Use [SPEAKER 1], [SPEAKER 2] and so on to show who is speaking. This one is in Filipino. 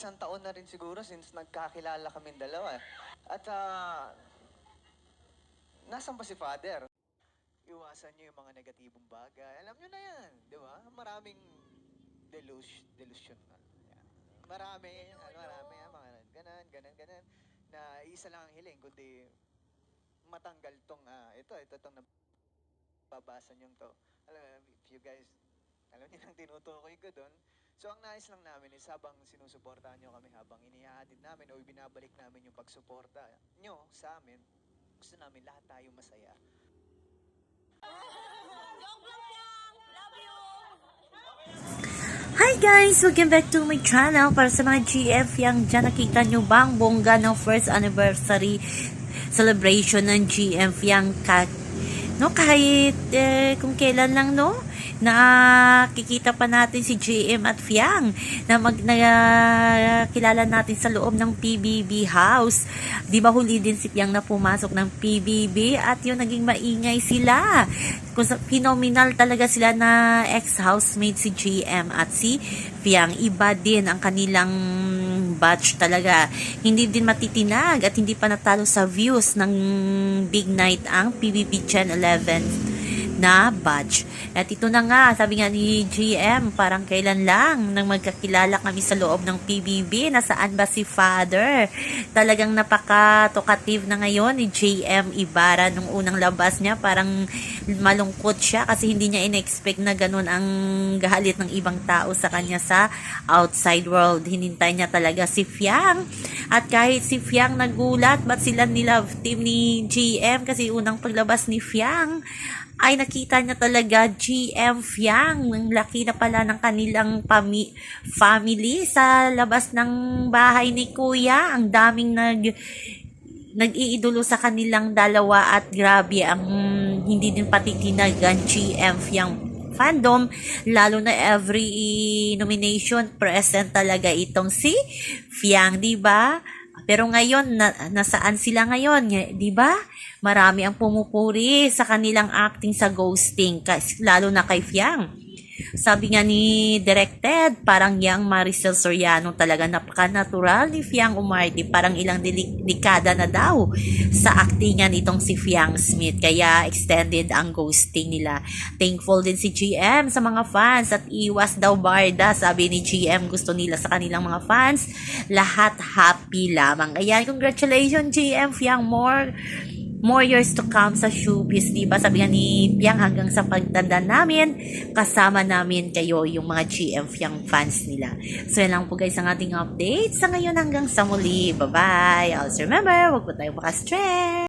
[SPEAKER 1] isang taon na rin siguro since nagkakilala kami dalawa. eh. At ah, nasan ba si father? Iwasan niyo yung mga negatibong bagay. Alam niyo na yan, di ba? Maraming delus delusional. Yan. Marami, ano, marami, ah, mga ganan, ganan, ganan, na isa lang ang hiling, kundi matanggal tong, ah, ito, ito, tong babasa niyong to. Alam, if you guys, alam niyo nang tinutukoy ko doon. So, ang nais lang namin is habang sinusuportahan niyo kami, habang inihahatid namin o ibinabalik namin yung pagsuporta niyo sa amin, gusto namin lahat tayo masaya.
[SPEAKER 2] Hi guys! Welcome back to my channel. Para sa mga GF yang dyan nakita nyo ba ang bongga ng first anniversary celebration ng GF yang ka, no, kahit eh, kung kailan lang no nakikita pa natin si JM at Fiang na mag na, kilala natin sa loob ng PBB house. Di ba huli din si Fiang na pumasok ng PBB at yun naging maingay sila. Kung sa, phenomenal talaga sila na ex-housemate si JM at si Fiang. Iba din ang kanilang batch talaga. Hindi din matitinag at hindi pa natalo sa views ng Big Night ang PBB Gen 11 na batch. At ito na nga, sabi nga ni GM, parang kailan lang nang magkakilala kami sa loob ng PBB, nasaan ba si Father? Talagang napaka-talkative na ngayon ni JM Ibarra nung unang labas niya, parang malungkot siya kasi hindi niya in-expect na ganun ang gahalit ng ibang tao sa kanya sa outside world. Hinintay niya talaga si Fiang. At kahit si Fiang nagulat, ba't sila nilove team ni GM kasi unang paglabas ni Fiang ay nakita niya talaga GM Fiang. Ang laki na pala ng kanilang pami- family sa labas ng bahay ni Kuya. Ang daming nag nag-iidolo sa kanilang dalawa at grabe ang hindi din patitinagan GM Fiang fandom lalo na every nomination present talaga itong si Fiang, 'di ba? Pero ngayon na, nasaan sila ngayon, 'di ba? Marami ang pumupuri sa kanilang acting sa ghosting, lalo na kay Fiang. Sabi nga ni Directed, parang yang Maricel Soriano talaga napaka-natural ni Fiang Umarte. Parang ilang dekada na daw sa actingan itong si Fiang Smith. Kaya extended ang ghosting nila. Thankful din si GM sa mga fans at iwas daw barda. Sabi ni GM gusto nila sa kanilang mga fans. Lahat happy lamang. Ayan, congratulations GM Fiang more more years to come sa showbiz, di ba? Sabi nga ni Piang hanggang sa pagtanda namin, kasama namin kayo yung mga GM Piang fans nila. So, yan lang po guys ang ating update. Sa ngayon hanggang sa muli. Bye-bye. Also remember, huwag po tayong makastress.